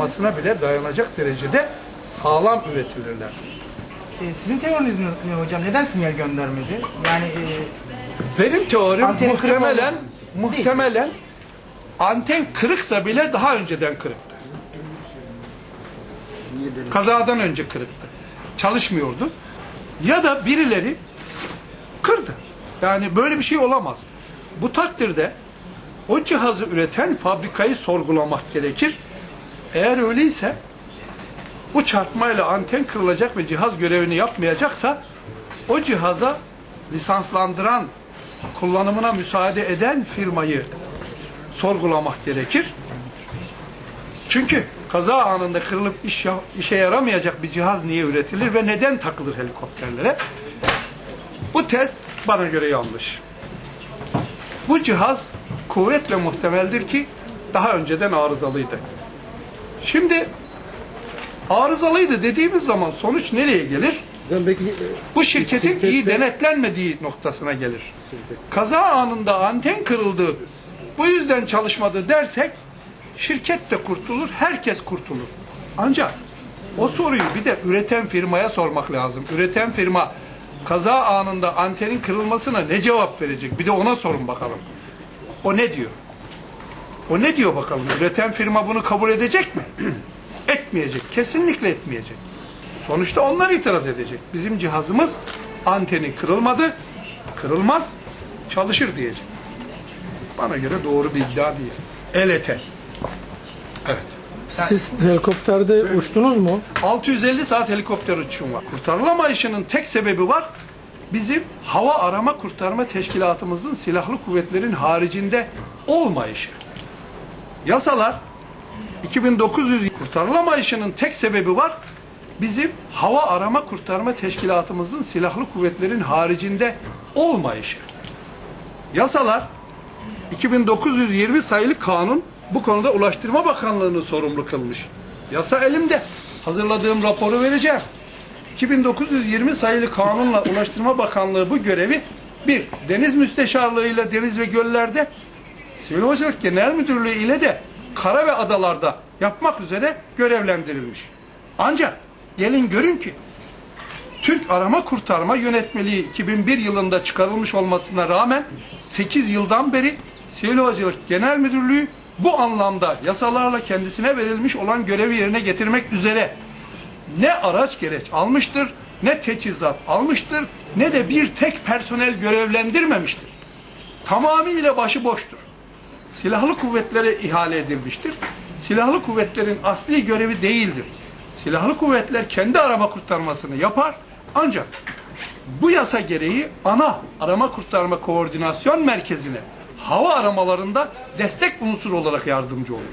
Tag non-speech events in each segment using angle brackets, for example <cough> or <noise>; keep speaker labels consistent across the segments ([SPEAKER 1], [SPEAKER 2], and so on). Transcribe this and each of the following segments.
[SPEAKER 1] patlamasına bile dayanacak derecede sağlam üretilirler.
[SPEAKER 2] E, sizin teoriniz ne, hocam? Neden sinyal göndermedi? Yani e,
[SPEAKER 1] Benim teorim muhtemelen
[SPEAKER 2] olması
[SPEAKER 1] muhtemelen anten kırıksa bile daha önceden kırıktı. Kazadan önce kırıktı. Çalışmıyordu. Ya da birileri kırdı. Yani böyle bir şey olamaz. Bu takdirde o cihazı üreten fabrikayı sorgulamak gerekir. Eğer öyleyse bu çarpmayla anten kırılacak ve cihaz görevini yapmayacaksa o cihaza lisanslandıran, kullanımına müsaade eden firmayı sorgulamak gerekir. Çünkü kaza anında kırılıp iş, işe yaramayacak bir cihaz niye üretilir ve neden takılır helikopterlere? Bu test bana göre yanlış. Bu cihaz kuvvetle muhtemeldir ki daha önceden arızalıydı. Şimdi arızalıydı dediğimiz zaman sonuç nereye gelir?
[SPEAKER 3] Belki
[SPEAKER 1] Bu şirketin iyi denetlenmediği noktasına gelir. Kaza anında anten kırıldı, bu yüzden çalışmadı dersek şirket de kurtulur, herkes kurtulur. Ancak o soruyu bir de üreten firmaya sormak lazım. Üreten firma kaza anında antenin kırılmasına ne cevap verecek? Bir de ona sorun bakalım. O ne diyor? O ne diyor bakalım? Üreten firma bunu kabul edecek mi? <clears throat> Etmeyecek. Kesinlikle etmeyecek. Sonuçta onlar itiraz edecek. Bizim cihazımız anteni kırılmadı, kırılmaz, çalışır diyecek. Bana göre doğru bir iddia değil. ELT. Evet.
[SPEAKER 4] Siz helikopterde uçtunuz mu?
[SPEAKER 1] 650 saat helikopter uçuşum var. Kurtarılamayışının tek sebebi var. Bizim hava arama kurtarma teşkilatımızın silahlı kuvvetlerin haricinde olmayışı. Yasalar 2900 kurtarılamayışının tek sebebi var. Bizim hava arama kurtarma teşkilatımızın silahlı kuvvetlerin haricinde olmayışı. Yasalar 2920 sayılı kanun bu konuda Ulaştırma Bakanlığı'nı sorumlu kılmış. Yasa elimde. Hazırladığım raporu vereceğim. 2920 sayılı kanunla Ulaştırma Bakanlığı bu görevi bir, Deniz Müsteşarlığı'yla deniz ve göllerde, Sivil Havacılık Genel Müdürlüğü ile de kara ve adalarda yapmak üzere görevlendirilmiş. Ancak gelin görün ki Türk Arama Kurtarma Yönetmeliği 2001 yılında çıkarılmış olmasına rağmen 8 yıldan beri Sivil Havacılık Genel Müdürlüğü bu anlamda yasalarla kendisine verilmiş olan görevi yerine getirmek üzere ne araç gereç almıştır, ne teçhizat almıştır, ne de bir tek personel görevlendirmemiştir. Tamamıyla başıboştur. Silahlı kuvvetlere ihale edilmiştir. Silahlı kuvvetlerin asli görevi değildir. Silahlı kuvvetler kendi arama kurtarmasını yapar ancak bu yasa gereği ana arama kurtarma koordinasyon merkezine hava aramalarında destek unsur olarak yardımcı oluyor.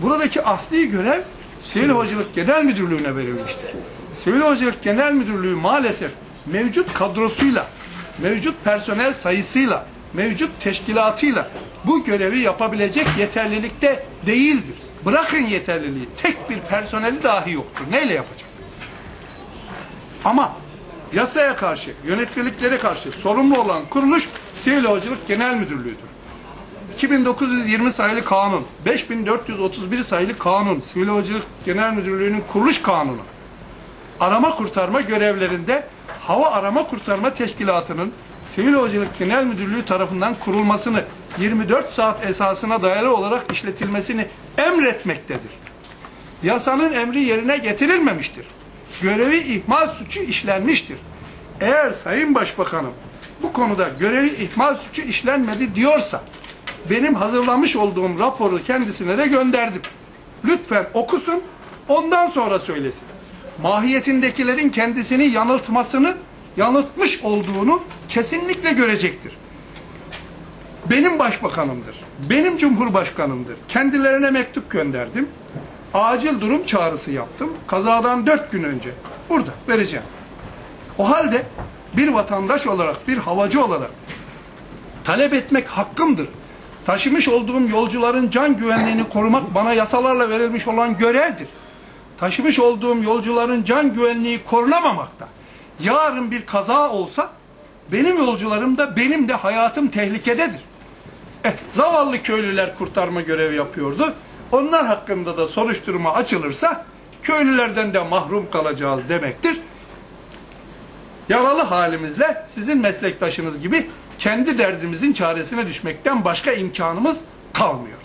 [SPEAKER 1] Buradaki asli görev Sivil Havacılık Genel Müdürlüğü'ne verilmiştir. Sivil Havacılık Genel Müdürlüğü maalesef mevcut kadrosuyla, mevcut personel sayısıyla, mevcut teşkilatıyla bu görevi yapabilecek yeterlilikte değildir. Bırakın yeterliliği, tek bir personeli dahi yoktur. Neyle yapacak? Ama yasaya karşı, yönetmeliklere karşı sorumlu olan kuruluş Sivil Havacılık Genel Müdürlüğü'dür. 2920 sayılı kanun, 5431 sayılı kanun, Sivil Havacılık Genel Müdürlüğü'nün kuruluş kanunu, arama kurtarma görevlerinde Hava Arama Kurtarma Teşkilatı'nın Sivil Havacılık Genel Müdürlüğü tarafından kurulmasını 24 saat esasına dayalı olarak işletilmesini emretmektedir. Yasanın emri yerine getirilmemiştir. Görevi ihmal suçu işlenmiştir. Eğer Sayın Başbakanım bu konuda görevi ihmal suçu işlenmedi diyorsa benim hazırlamış olduğum raporu kendisine de gönderdim. Lütfen okusun, ondan sonra söylesin. Mahiyetindekilerin kendisini yanıltmasını, yanıltmış olduğunu kesinlikle görecektir. Benim başbakanımdır. Benim cumhurbaşkanımdır. Kendilerine mektup gönderdim. Acil durum çağrısı yaptım. Kazadan dört gün önce. Burada vereceğim. O halde bir vatandaş olarak, bir havacı olarak talep etmek hakkımdır. Taşımış olduğum yolcuların can güvenliğini korumak bana yasalarla verilmiş olan görevdir. Taşımış olduğum yolcuların can güvenliği korunamamakta. Yarın bir kaza olsa benim yolcularım da benim de hayatım tehlikededir. Eh, zavallı köylüler kurtarma görevi yapıyordu. Onlar hakkında da soruşturma açılırsa köylülerden de mahrum kalacağız demektir. Yaralı halimizle sizin meslektaşınız gibi kendi derdimizin çaresine düşmekten başka imkanımız kalmıyor.